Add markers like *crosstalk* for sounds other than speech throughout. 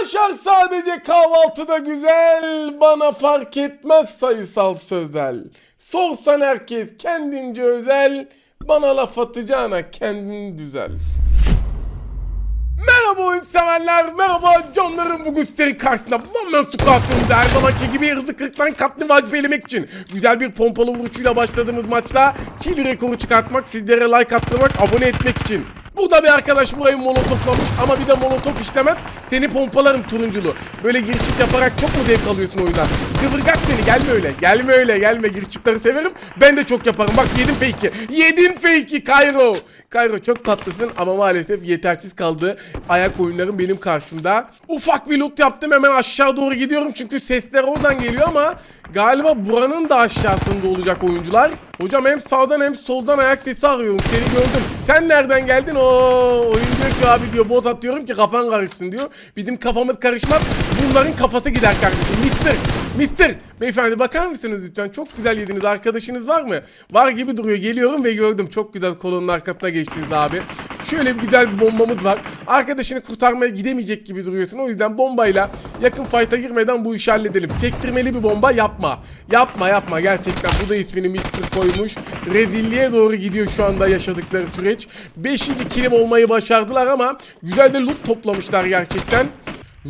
Kaşar sadece kahvaltıda güzel, bana fark etmez sayısal sözel. Sorsan herkes kendince özel, bana laf atacağına kendini düzel. Merhaba oyun severler, merhaba canlarım bu gösteri karşısında One Squad'ımızda her zamanki gibi hızlı 40'tan katlı vacip elemek için Güzel bir pompalı vuruşuyla başladığımız maçta kill rekoru çıkartmak, sizlere like attırmak, abone etmek için Burada bir arkadaş burayı molotoflamış ama bir de molotof işlemez. Seni pompalarım turunculu. Böyle girişik yaparak çok mu zevk alıyorsun oyundan? Kıvırcak seni gelme öyle. Gelme öyle gelme. Girişikleri severim. Ben de çok yaparım. Bak yedim fake'i. Yedin fake'i Kayro Kayro çok tatlısın ama maalesef yetersiz kaldı. Ayak oyunlarım benim karşımda. Ufak bir loot yaptım hemen aşağı doğru gidiyorum çünkü sesler oradan geliyor ama galiba buranın da aşağısında olacak oyuncular. Hocam hem sağdan hem soldan ayak sesi arıyorum seni gördüm. Sen nereden geldin? O oyun diyor ki abi diyor bot atıyorum ki kafan karışsın diyor. Bizim kafamız karışmaz. Bunların kafası gider kardeşim. Mister. Mister. Beyefendi bakar mısınız lütfen? Çok güzel yediniz. Arkadaşınız var mı? Var gibi duruyor. Geliyorum ve gördüm. Çok güzel kolonun arkasına geçtiniz abi. Şöyle bir güzel bir bombamız var. Arkadaşını kurtarmaya gidemeyecek gibi duruyorsun. O yüzden bombayla yakın fight'a girmeden bu işi halledelim. Sektirmeli bir bomba yapma. Yapma yapma gerçekten. Bu da ismini Mister koymuş. Rezilliğe doğru gidiyor şu anda yaşadıkları süreç. 5. kilim olmayı başardılar ama güzel de loot toplamışlar gerçekten.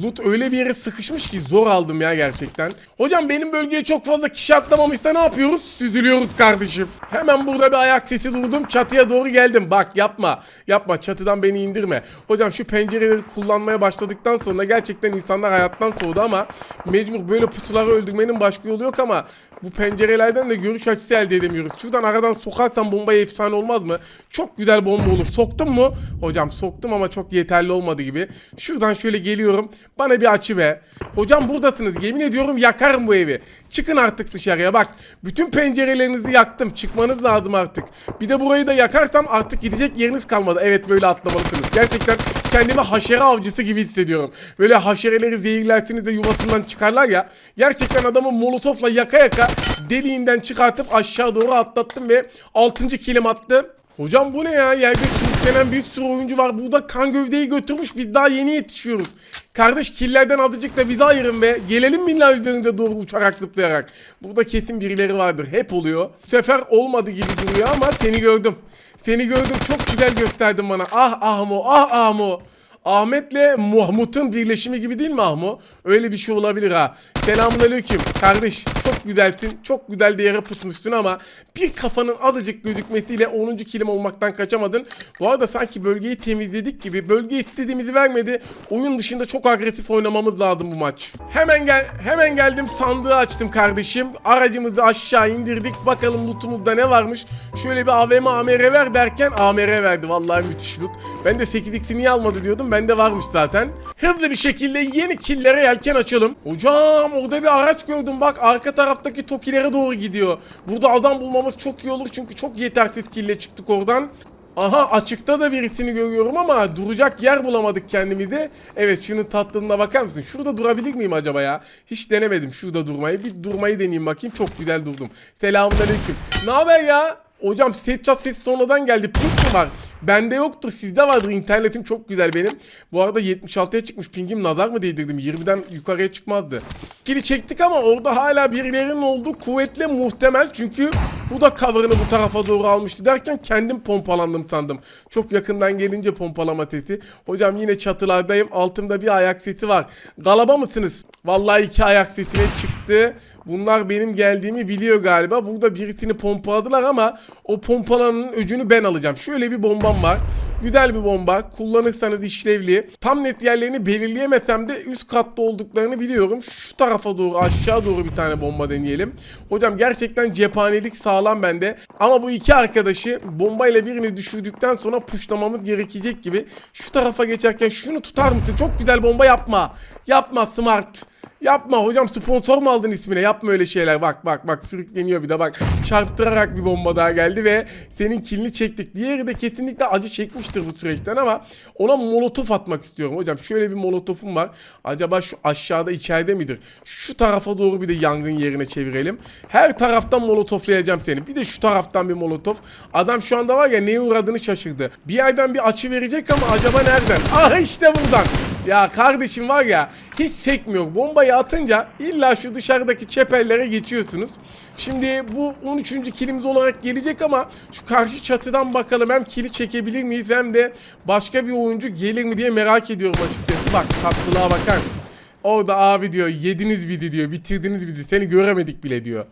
Loot öyle bir yere sıkışmış ki zor aldım ya gerçekten. Hocam benim bölgeye çok fazla kişi atlamamışsa ne yapıyoruz? Süzülüyoruz kardeşim. Hemen burada bir ayak sesi durdum. Çatıya doğru geldim. Bak yapma. Yapma çatıdan beni indirme. Hocam şu pencereleri kullanmaya başladıktan sonra gerçekten insanlar hayattan soğudu ama mecbur böyle pusuları öldürmenin başka yolu yok ama bu pencerelerden de görüş açısı elde edemiyoruz. Şuradan aradan sokarsan bombaya efsane olmaz mı? Çok güzel bomba olur. Soktun mu? Hocam soktum ama çok yeterli olmadı gibi. Şuradan şöyle geliyorum. Bana bir açı be. Hocam buradasınız. Yemin ediyorum yakarım bu evi. Çıkın artık dışarıya bak. Bütün pencerelerinizi yaktım. Çıkmanız lazım artık. Bir de burayı da yakarsam artık gidecek yeriniz kalmadı. Evet böyle atlamalısınız. Gerçekten kendimi haşere avcısı gibi hissediyorum. Böyle haşereleri zehirlersiniz de yuvasından çıkarlar ya. Gerçekten adamı molotofla yaka yaka deliğinden çıkartıp aşağı doğru atlattım ve 6. kilim attı. Hocam bu ne ya? Yerde sürüklenen bir sürü oyuncu var. Burada kan gövdeyi götürmüş. Biz daha yeni yetişiyoruz. Kardeş killerden azıcık da bize ayırın be. Gelelim minna üzerinde doğru uçarak zıplayarak. Burada kesin birileri vardır. Hep oluyor. Bu sefer olmadı gibi duruyor ama seni gördüm. Seni gördüm. Çok güzel gösterdin bana. Ah Ahmo, ah Ahmo. Ahmet'le Mahmut'un birleşimi gibi değil mi Ahmo? Öyle bir şey olabilir ha. Selamünaleyküm kardeş. Çok güzelsin. Çok güzel de yere pusmuşsun ama bir kafanın azıcık gözükmesiyle 10. kilim olmaktan kaçamadın. Bu arada sanki bölgeyi temizledik gibi. Bölge istediğimizi vermedi. Oyun dışında çok agresif oynamamız lazım bu maç. Hemen gel hemen geldim sandığı açtım kardeşim. Aracımızı aşağı indirdik. Bakalım lootumuzda ne varmış. Şöyle bir AVM AMR ver derken AMR verdi. Vallahi müthiş loot. Ben de 8x'i niye almadı diyordum. Bende varmış zaten. Hızlı bir şekilde yeni killere yelken açalım. Hocam orada bir araç gördüm. Bak arka taraftaki tokilere doğru gidiyor. Burada adam bulmamız çok iyi olur. Çünkü çok yetersiz kille çıktık oradan. Aha açıkta da birisini görüyorum ama duracak yer bulamadık kendimize. Evet şunun tatlılığına bakar mısın? Şurada durabilir miyim acaba ya? Hiç denemedim şurada durmayı. Bir durmayı deneyeyim bakayım. Çok güzel durdum. Selamünaleyküm. Ne haber ya? Hocam set chat sesi sonradan geldi. Mi var? Bende yoktur. Sizde vardır. İnternetim çok güzel benim. Bu arada 76'ya çıkmış. Pingim nazar mı değdirdim? 20'den yukarıya çıkmazdı. Kili çektik ama orada hala birilerinin olduğu kuvvetle muhtemel. Çünkü bu da cover'ını bu tarafa doğru almıştı derken kendim pompalandım sandım. Çok yakından gelince pompalama sesi. Hocam yine çatılardayım. Altımda bir ayak sesi var. Galaba mısınız? Vallahi iki ayak sesine çıktı. Bunlar benim geldiğimi biliyor galiba. Burada birisini pompaladılar ama o pompalanın öcünü ben alacağım. Şöyle bir bombam var. Güzel bir bomba. Kullanırsanız işlevli. Tam net yerlerini belirleyemesem de üst katta olduklarını biliyorum. Şu tarafa doğru aşağı doğru bir tane bomba deneyelim. Hocam gerçekten cephanelik sağlam bende. Ama bu iki arkadaşı bombayla birini düşürdükten sonra puşlamamız gerekecek gibi. Şu tarafa geçerken şunu tutar mısın? Çok güzel bomba yapma. Yapma smart. Yapma hocam sponsor mu aldın ismine? Yapma öyle şeyler. Bak bak bak sürükleniyor bir de bak. Çarptırarak bir bomba daha geldi ve senin kilini çektik. Diğeri de kesinlikle acı çekmiştir bu süreçten ama ona molotof atmak istiyorum hocam. Şöyle bir molotofum var. Acaba şu aşağıda içeride midir? Şu tarafa doğru bir de yangın yerine çevirelim. Her taraftan molotoflayacağım seni. Bir de şu taraftan bir molotof. Adam şu anda var ya neye uğradığını şaşırdı. Bir yerden bir açı verecek ama acaba nereden? Ah işte buradan. Ya kardeşim var ya hiç sekmiyor. Bombayı atınca illa şu dışarıdaki çepellere geçiyorsunuz. Şimdi bu 13. kilimiz olarak gelecek ama şu karşı çatıdan bakalım hem kili çekebilir miyiz hem de başka bir oyuncu gelir mi diye merak ediyorum açıkçası. Bak tatlılığa bakar mısın? Orada abi diyor yediniz vidi diyor bitirdiniz vidi seni göremedik bile diyor.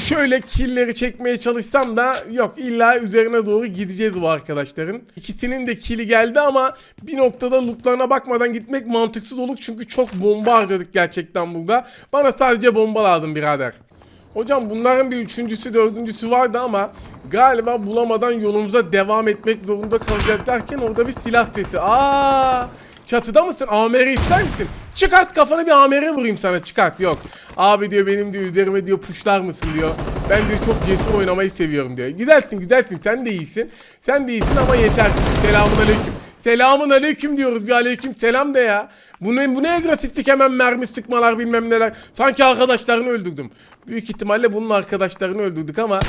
Şöyle killleri çekmeye çalışsam da yok illa üzerine doğru gideceğiz bu arkadaşların. İkisinin de kili geldi ama bir noktada lootlarına bakmadan gitmek mantıksız olur çünkü çok bomba harcadık gerçekten burada. Bana sadece bomba lazım birader. Hocam bunların bir üçüncüsü dördüncüsü vardı ama galiba bulamadan yolumuza devam etmek zorunda kalacağız derken orada bir silah sesi. Aa! Çatıda mısın? AMR ister misin? Çıkart kafanı bir AMR vurayım sana çıkart. Yok. Abi diyor benim diyor üzerime diyor puşlar mısın diyor. Ben diyor çok cesur oynamayı seviyorum diyor. Güzelsin güzelsin sen de iyisin. Sen de iyisin ama yetersiz. Selamun aleyküm. Selamun aleyküm diyoruz. Bir aleyküm selam de ya. Bu ne, bu ne agresiflik hemen mermi sıkmalar bilmem neler. Sanki arkadaşlarını öldürdüm. Büyük ihtimalle bunun arkadaşlarını öldürdük ama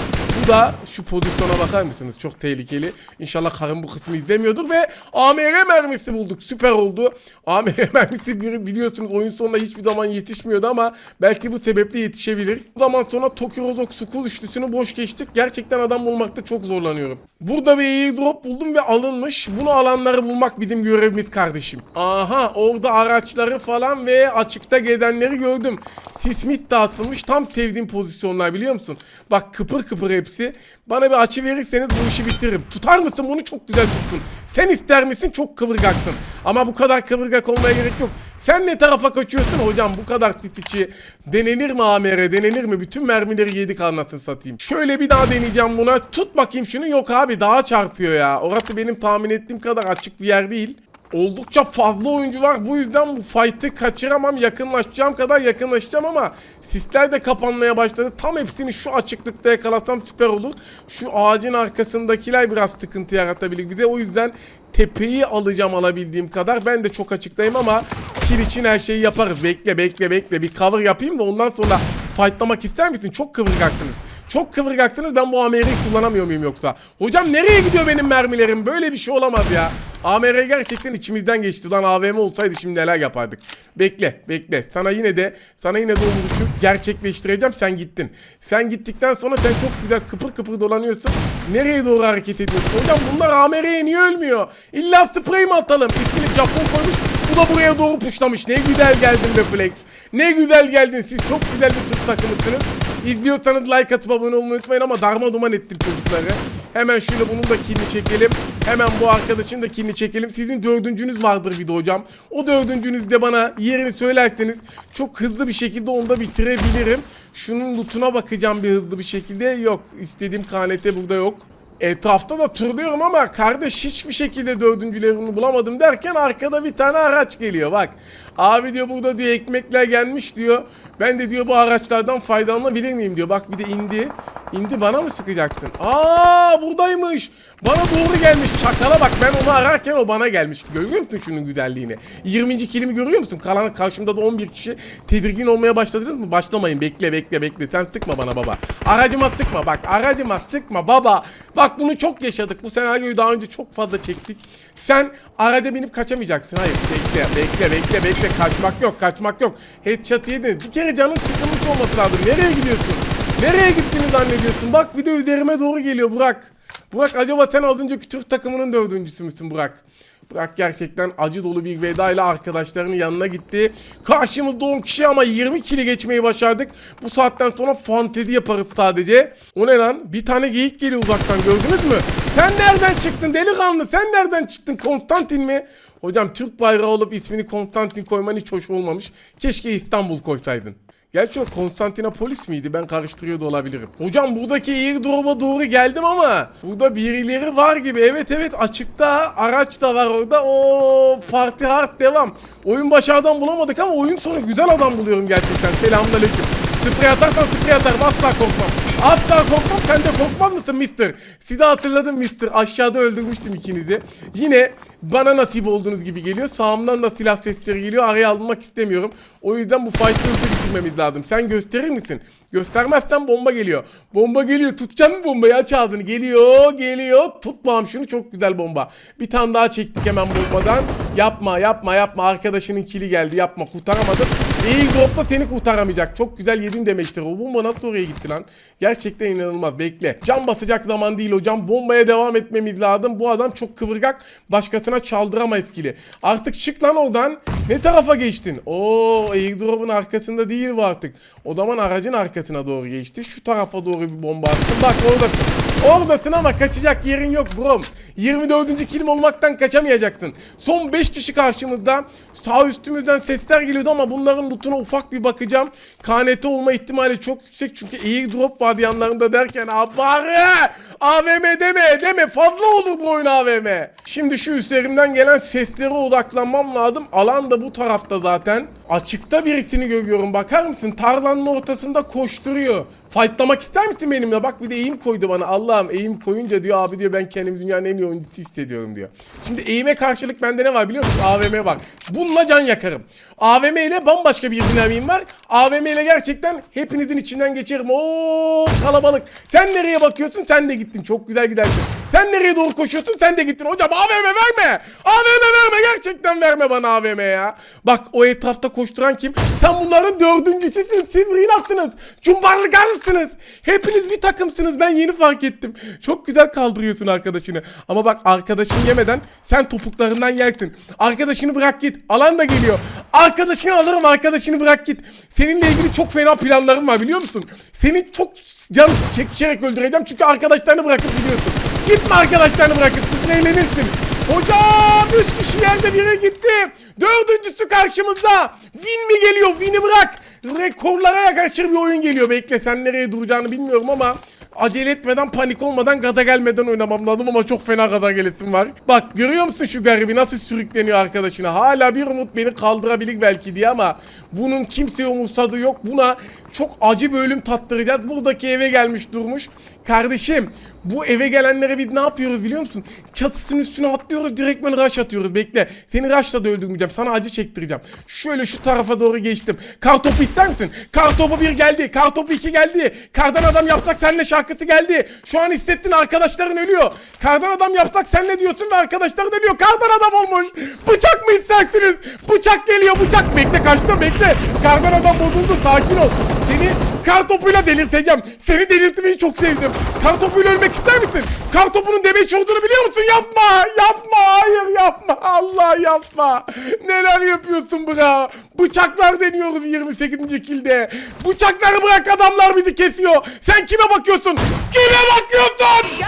bu da şu pozisyona bakar mısınız? Çok tehlikeli. İnşallah karım bu kısmı izlemiyordur ve AMR mermisi bulduk. Süper oldu. AMR *laughs* mermisi biliyorsunuz oyun sonunda hiçbir zaman yetişmiyordu ama belki bu sebeple yetişebilir. Bu zaman sonra Tokyo Rozok School üçlüsünü boş geçtik. Gerçekten adam bulmakta çok zorlanıyorum. Burada bir airdrop buldum ve alınmış. Bunu alanları bulmak bizim görevimiz kardeşim. Aha orada araçları falan ve açıkta gezenleri gördüm. Sismit dağıtılmış. Tam sevdiğim pozisyonlar biliyor musun? Bak kıpır kıpır hepsi. Bana bir açı verirseniz bu işi bitiririm. Tutar mısın bunu çok güzel tuttun. Sen ister misin çok kıvırgaksın. Ama bu kadar kıvırgak olmaya gerek yok. Sen ne tarafa kaçıyorsun hocam bu kadar sitiçi. Denenir mi AMR denenir mi? Bütün mermileri yedik anlasın satayım. Şöyle bir daha deneyeceğim buna. Tut bakayım şunu yok abi daha çarpıyor ya. Orası benim tahmin ettiğim kadar açık bir yer değil. Oldukça fazla oyuncu var. Bu yüzden bu fight'ı kaçıramam. Yakınlaşacağım kadar yakınlaşacağım ama sisler de kapanmaya başladı. Tam hepsini şu açıklıkta yakalasam süper olur. Şu ağacın arkasındakiler biraz sıkıntı yaratabilir bize. O yüzden tepeyi alacağım alabildiğim kadar. Ben de çok açıktayım ama kill için her şeyi yaparız. Bekle bekle bekle. Bir cover yapayım da ondan sonra fightlamak ister misin? Çok kıvırgaksınız. Çok kıvırgaksınız. Ben bu AMR'yi kullanamıyor muyum yoksa? Hocam nereye gidiyor benim mermilerim? Böyle bir şey olamaz ya. AMR gerçekten içimizden geçti. Lan AVM olsaydı şimdi neler yapardık. Bekle, bekle. Sana yine de sana yine de o vuruşu gerçekleştireceğim. Sen gittin. Sen gittikten sonra sen çok güzel kıpır kıpır dolanıyorsun. Nereye doğru hareket ediyorsun? Hocam bunlar AMR'ye niye ölmüyor? İlla sprey mi atalım? İsmini Japon koymuş. Bu da buraya doğru puşlamış. Ne güzel geldin be Flex. Ne güzel geldin. Siz çok güzel bir Türk takımısınız. İzliyorsanız like atıp abone olmayı unutmayın ama darma duman ettim çocukları. Hemen şöyle bunun da kilini çekelim. Hemen bu arkadaşın da kilini çekelim. Sizin dördüncünüz vardır bir hocam. O dördüncünüz de bana yerini söylerseniz çok hızlı bir şekilde onu da bitirebilirim. Şunun lootuna bakacağım bir hızlı bir şekilde. Yok istediğim KNT burada yok. Etrafta da turluyorum ama kardeş hiçbir şekilde dördüncülerini bulamadım derken arkada bir tane araç geliyor bak. Abi diyor burada diyor ekmekler gelmiş diyor. Ben de diyor bu araçlardan faydalanabilir miyim diyor. Bak bir de indi. İndi bana mı sıkacaksın? Aa buradaymış. Bana doğru gelmiş. Çakala bak ben onu ararken o bana gelmiş. Görüyor musun şunun güzelliğini? 20. kilimi görüyor musun? Kalan karşımda da 11 kişi tedirgin olmaya başladınız mı? Başlamayın. Bekle bekle bekle. Sen sıkma bana baba. Aracıma sıkma bak. Aracıma sıkma baba. Bak bunu çok yaşadık. Bu senaryoyu daha önce çok fazla çektik. Sen araca binip kaçamayacaksın. Hayır bekle bekle bekle bekle. Kaçmak yok kaçmak yok. Headshot yedin. Bir kere canın sıkılmış olması lazım. Nereye gidiyorsun? Nereye gittiğini zannediyorsun? Bak bir de üzerime doğru geliyor Burak. Burak acaba sen az önceki Türk takımının dördüncüsü müsün Burak? Burak gerçekten acı dolu bir veda ile arkadaşlarının yanına gitti. Karşımızda 10 kişi ama 20 kili geçmeyi başardık. Bu saatten sonra fantezi yaparız sadece. O ne lan? Bir tane geyik geliyor uzaktan gördünüz mü? Sen nereden çıktın delikanlı? Sen nereden çıktın? Konstantin mi? Hocam Türk bayrağı olup ismini Konstantin koyman hiç hoş olmamış. Keşke İstanbul koysaydın. Gerçi o Konstantinopolis miydi? Ben karıştırıyor da olabilirim. Hocam buradaki airdrop'a doğru geldim ama burada birileri var gibi. Evet evet açıkta araç da var orada. O parti hard devam. Oyun başardan bulamadık ama oyun sonu güzel adam buluyorum gerçekten. Selamünaleyküm. Sprey atarsan sprey atarım asla korkmam. Asla korkmam sen de korkmaz mısın mister? Sizi hatırladım mister. Aşağıda öldürmüştüm ikinizi. Yine bana nasip olduğunuz gibi geliyor. Sağımdan da silah sesleri geliyor. Araya alınmak istemiyorum. O yüzden bu fight'ı hızlı bitirmemiz lazım. Sen gösterir misin? Göstermezsen bomba geliyor. Bomba geliyor. Tutacağım mı bombayı? Aç ağzını. Geliyor. Geliyor. Tutmam şunu. Çok güzel bomba. Bir tane daha çektik hemen bombadan. Yapma yapma yapma arkadaşının kili geldi yapma kurtaramadım. İyi dropla seni kurtaramayacak. Çok güzel yedin demiştir. O bomba nasıl oraya gitti lan? Gerçekten inanılmaz. Bekle. Can basacak zaman değil hocam. Bombaya devam etmemiz lazım. Bu adam çok kıvırgak. Başkasına çaldıramayız kili. Artık çık lan oradan. Ne tarafa geçtin? Oo airdrop'un arkasında değil bu artık. O zaman aracın arkasına doğru geçti. Şu tarafa doğru bir bomba attım. Bak oradasın. Oradasın ama kaçacak yerin yok brom. 24. kilim olmaktan kaçamayacaksın. Son 5 kişi karşımızda. Sağ üstümüzden sesler geliyordu ama bunların lootuna ufak bir bakacağım. KNT olma ihtimali çok yüksek çünkü airdrop vardı yanlarında derken abarı AVM deme deme fazla olur bu oyun AVM. Şimdi şu üstlerimden gelen seslere odaklanmam lazım. Alan da bu tarafta zaten. Açıkta birisini görüyorum bakar mısın? Tarlanın ortasında koşturuyor. Fightlamak ister misin benimle? Bak bir de eğim koydu bana. Allah'ım eğim koyunca diyor abi diyor ben kendimi dünyanın en iyi oyuncusu hissediyorum diyor. Şimdi eğime karşılık bende ne var biliyor musun? AVM var. Bununla can yakarım. AVM ile bambaşka bir dinamiğim var. AVM ile gerçekten hepinizin içinden geçerim. Oo kalabalık. Sen nereye bakıyorsun? Sen de gittin. Çok güzel gidersin. Sen nereye doğru koşuyorsun? Sen de gittin. Hocam AVM verme. AVM verme. Gerçekten verme bana AVM ya. Bak o etrafta koşturan kim? Sen bunların dördüncüsüsün. Siz Rinaksınız. Cumbarlıgarsınız. Hepiniz bir takımsınız. Ben yeni fark ettim. Çok güzel kaldırıyorsun arkadaşını. Ama bak arkadaşın yemeden sen topuklarından yersin. Arkadaşını bırak git. Alan da geliyor. Arkadaşını alırım arkadaşını bırak git. Seninle ilgili çok fena planlarım var biliyor musun? Seni çok can çekişerek öldüreceğim çünkü arkadaşlarını bırakıp gidiyorsun. Gitme arkadaşlarını bırakıp siz eğlenirsin. Hocam 3 kişi yerde biri gitti. Dördüncüsü karşımızda. Win mi geliyor? Win'i bırak. Rekorlara yaklaşır bir oyun geliyor. Bekle sen nereye duracağını bilmiyorum ama acele etmeden panik olmadan gaza gelmeden oynamam lazım ama çok fena gaza gelesim var. Bak görüyor musun şu garibi nasıl sürükleniyor arkadaşına. Hala bir umut beni kaldırabilir belki diye ama bunun kimseye umursadığı yok. Buna çok acı bir ölüm tattıracağız. Buradaki eve gelmiş durmuş. Kardeşim bu eve gelenlere biz ne yapıyoruz biliyor musun? Çatısının üstüne atlıyoruz direktmen rush atıyoruz. Bekle seni rushla da öldürmeyeceğim. Sana acı çektireceğim. Şöyle şu tarafa doğru geçtim. Kartopu ister misin? Kartopu bir geldi. Kartopu iki geldi. Kardan adam yapsak senle şarkısı geldi. Şu an hissettin arkadaşların ölüyor. Kardan adam yapsak sen ne diyorsun ve arkadaşların ölüyor. Kardan adam olmuş. Bıçak mı istersiniz? Bıçak geliyor bıçak. Bekle kaçta bekle. Kardan adam bozuldu sakin ol. Seni kar topuyla delirteceğim. Seni delirtmeyi çok sevdim. Kar topuyla ölmek ister misin? Kar topunun demeç olduğunu biliyor musun? Yapma! Yapma! Hayır yapma! Allah yapma! Neler yapıyorsun bra? Bıçaklar deniyoruz 28. kilde. Bıçakları bırak adamlar bizi kesiyor. Sen kime bakıyorsun? Kime bakıyorsun?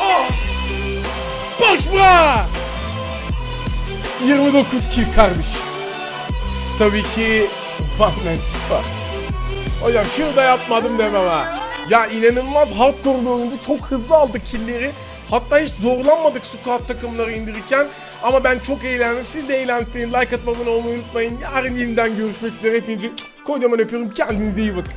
Oh! Boş bra! 29 kill kardeş. Tabii ki One Man. Hocam şunu da yapmadım demem ha. Ya inanılmaz bir oyundu. Çok hızlı aldık killleri. Hatta hiç zorlanmadık squad takımları indirirken. Ama ben çok eğlendim. Siz de eğlendiniz. Like atmayı, abone olmayı unutmayın. Yarın yeniden görüşmek üzere. Hepinizi kocaman öpüyorum. Kendinize iyi bakın.